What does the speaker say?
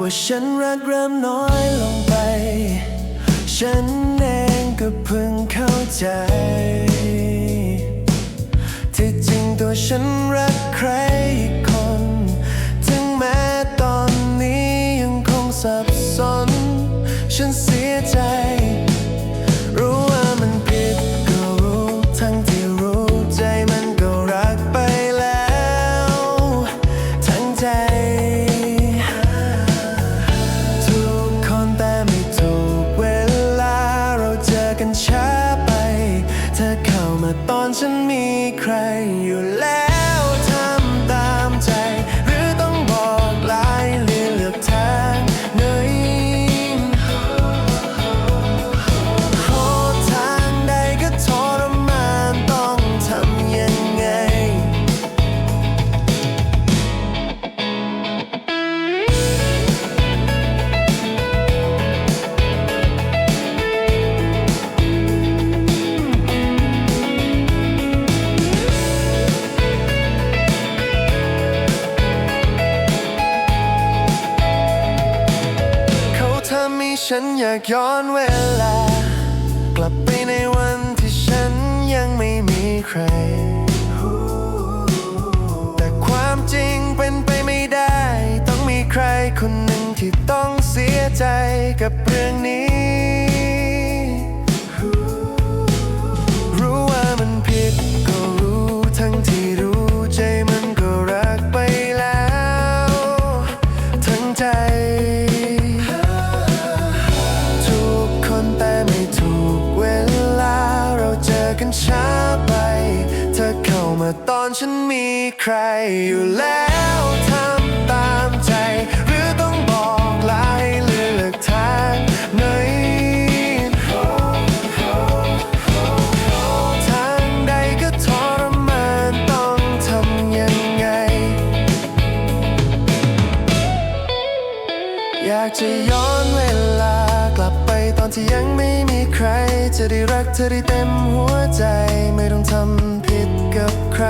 ว่าฉันรักเริ่มน้อยลงไป ฉันเองก็เพิ่งเข้าใจ ที่จริงตัวฉันรักใครคน ถึงแม้ตอนนี้ยังคงสับสน ฉันเสียใจ ฉันอยากย้อนเวลา กลับไปในวันที่ฉันยังไม่มีใคร แต่ความจริงเป็นไปไม่ได้ ต้องมีใครคนหนึ่งที่ต้องเสียใจกับเรื่องนี้ เข้ามาตอนฉันมีใครอยู่แล้วทำตามใจ หรือต้องบอกลาให้เลือกทางไหนทางใดก็ทรมานต้องทำยังไง อยากจะย้อน ที่ยังไม่มีใคร จะได้รักเธอได้เต็มหัวใจ ไม่ต้องทำผิดกับใคร